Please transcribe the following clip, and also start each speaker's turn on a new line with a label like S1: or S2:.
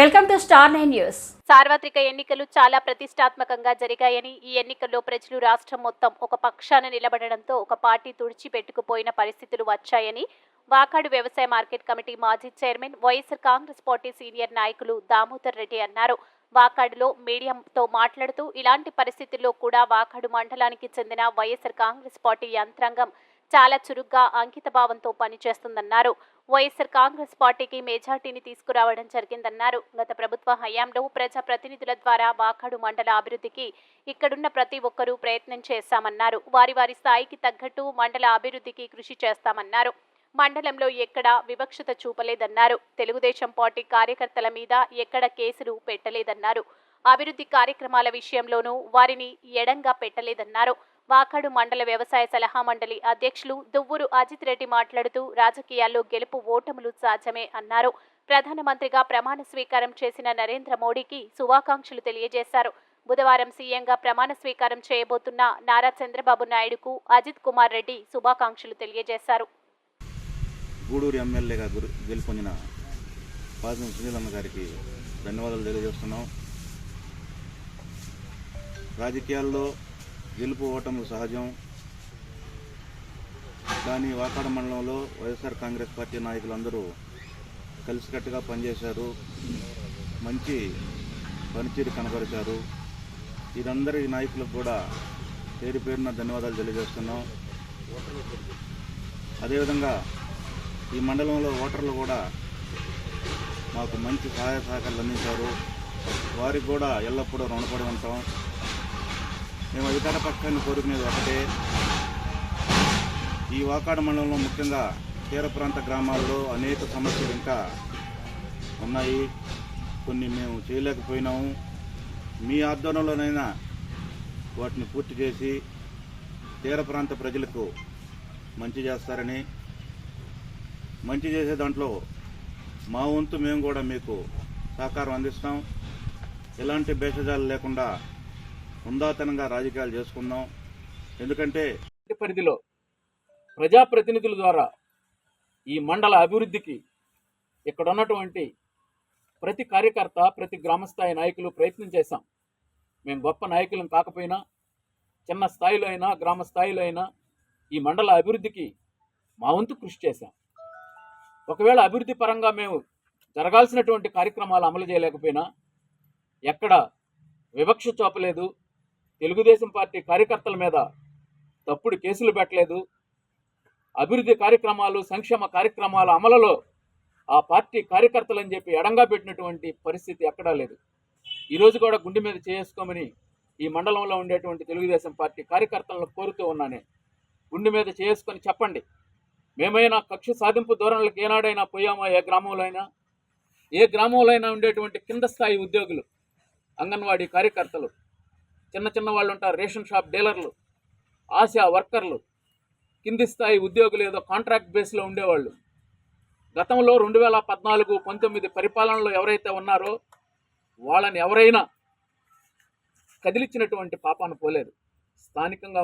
S1: Welcome to Star Nine News.
S2: సార్వత్రిక ఎన్నికలు చాలా ప్రతిష్టాత్మకంగా జరిగాయని ఈ ఎన్నికల్లో ప్రజలు రాష్ట్రం మొత్తం ఒక పక్షాన నిలబడడంతో ఒక పార్టీ తుడిచిపెట్టుకుపోయిన పరిస్థితులు వచ్చాయని వాకాడు వ్యవసాయ మార్కెట్ కమిటీ మాజీ chairman YSR Congress party senior నాయకులు దామోదర్ రెడ్డి అన్నారు. వాకాడులో మీడియంతో మాట్లాడుతూ ఇలాంటి పరిస్థితుల్లో కూడా వాకాడు మండలానికి చెందిన వైఎస్ఆర్ కాంగ్రెస్ పార్టీ యంత్రాంగం చాలా చురుగ్గా అంకిత భావంతో పనిచేస్తుందన్నారు. వైఎస్సార్ కాంగ్రెస్ పార్టీకి మెజార్టీని తీసుకురావడం జరిగిందన్నారు. గత ప్రభుత్వ హయాంలో ప్రజా ప్రతినిధుల ద్వారా వాకాడు మండల అభివృద్ధికి ఇక్కడున్న ప్రతి ఒక్కరూ ప్రయత్నం చేశామన్నారు. వారి వారి స్థాయికి తగ్గట్టు మండల అభివృద్ధికి కృషి చేస్తామన్నారు. మండలంలో ఎక్కడా వివక్షత చూపలేదన్నారు. తెలుగుదేశం పార్టీ కార్యకర్తల మీద ఎక్కడ కేసులు పెట్టలేదన్నారు. అభివృద్ధి కార్యక్రమాల విషయంలోనూ వారిని ఎడంగా పెట్టలేదన్నారు. వాకాడు మండల వ్యవసాయ సలహా మండలి అధ్యక్షులు దువ్వూరు అజిత్ రెడ్డి మాట్లాడుతూ రాజకీయాల్లో గెలుపు ఓటములు సాధ్యమే అన్నారు. ప్రధానమంత్రిగా ప్రమాణ స్వీకారం చేసిన నరేంద్ర మోడీకి శుభాకాంక్షలు తెలియజేశారు. బుధవారం సీఎంగా ప్రమాణ స్వీకారం చేయబోతున్న నారా చంద్రబాబు నాయుడుకు అజిత్ కుమార్ రెడ్డి శుభాకాంక్షలు తెలియజేశారు.
S3: గూడూరు ఎమ్మెల్యేగా గెలుపొందిన పాదం సునీలమ్మ గారికి ధన్యవాదాలు తెలియజేస్తున్నాం. రాజకీయాల్లో గెలుపు ఓటములు సహజం. కానీ వాకాడ మండలంలో వైఎస్ఆర్ కాంగ్రెస్ పార్టీ నాయకులందరూ కలిసికట్టుగా పనిచేశారు. మంచి పనితీరు కనబరిచారు. వీరందరి నాయకులకు కూడా పేరు పేరున ధన్యవాదాలు తెలియజేస్తున్నాం. అదేవిధంగా ఈ మండలంలో ఓటర్లు కూడా మాకు మంచి సహాయ సహకారాలు అందించారు. వారికి కూడా ఎల్లప్పుడూ రుణపడి ఉంటాం. మేము అధికార పక్షాన్ని కోరుకునేది ఒకటే. ఈ వాకాడ మండలంలో ముఖ్యంగా తీర ప్రాంత గ్రామాల్లో అనేక సమస్యలు ఇంకా ఉన్నాయి. కొన్ని మేము చేయలేకపోయినాము. మీ ఆధ్వర్యంలోనైనా వాటిని పూర్తి చేసి తీర ప్రాంత ప్రజలకు మంచి చేస్తారని మంచి చేసే దాంట్లో మా వంతు మేము కూడా మీకు సహకారం అందిస్తాం. ఎలాంటి భేషజాలు లేకుండా హుందాతనంగా రాజకీయాలు చేసుకుందాం. ఎందుకంటే
S4: పరిధిలో ప్రజాప్రతినిధుల ద్వారా ఈ మండల అభివృద్ధికి ఇక్కడ ఉన్నటువంటి ప్రతి కార్యకర్త ప్రతి గ్రామస్థాయి నాయకులు ప్రయత్నం చేశాం. మేము గొప్ప నాయకులం కాకపోయినా చిన్న స్థాయిలో అయినా గ్రామ స్థాయిలో అయినా ఈ మండల అభివృద్ధికి మా వంతు కృషి చేశాం. ఒకవేళ అభివృద్ధి పరంగా మేము జరగాల్సినటువంటి కార్యక్రమాలు అమలు చేయలేకపోయినా ఎక్కడ వివక్ష చూపలేదు. తెలుగుదేశం పార్టీ కార్యకర్తల మీద తప్పుడు కేసులు పెట్టలేదు. అభివృద్ధి కార్యక్రమాలు సంక్షేమ కార్యక్రమాల అమలులో ఆ పార్టీ కార్యకర్తలు అని చెప్పి ఎడంగా పెట్టినటువంటి పరిస్థితి ఎక్కడా లేదు. ఈరోజు కూడా గుండె మీద చేసుకోమని ఈ మండలంలో ఉండేటువంటి తెలుగుదేశం పార్టీ కార్యకర్తలను కోరుతూ ఉన్నానే. గుండె మీద చేసుకొని చెప్పండి. మేమైనా కక్ష సాధింపు ధోరణులకు ఏనాడైనా పోయామా? ఏ గ్రామంలో అయినా ఏ గ్రామంలో అయినా ఉండేటువంటి కింద స్థాయి ఉద్యోగులు అంగన్వాడీ కార్యకర్తలు చిన్న చిన్న వాళ్ళు ఉంటారు రేషన్ షాప్ డీలర్లు ఆశా వర్కర్లు కింది స్థాయి ఉద్యోగులు ఏదో కాంట్రాక్ట్ బేస్లో ఉండేవాళ్ళు. గతంలో రెండు వేల పద్నాలుగు పంతొమ్మిది పరిపాలనలో ఎవరైతే ఉన్నారో వాళ్ళని ఎవరైనా కదిలిచ్చినటువంటి పాపాను పోలేదు. స్థానికంగా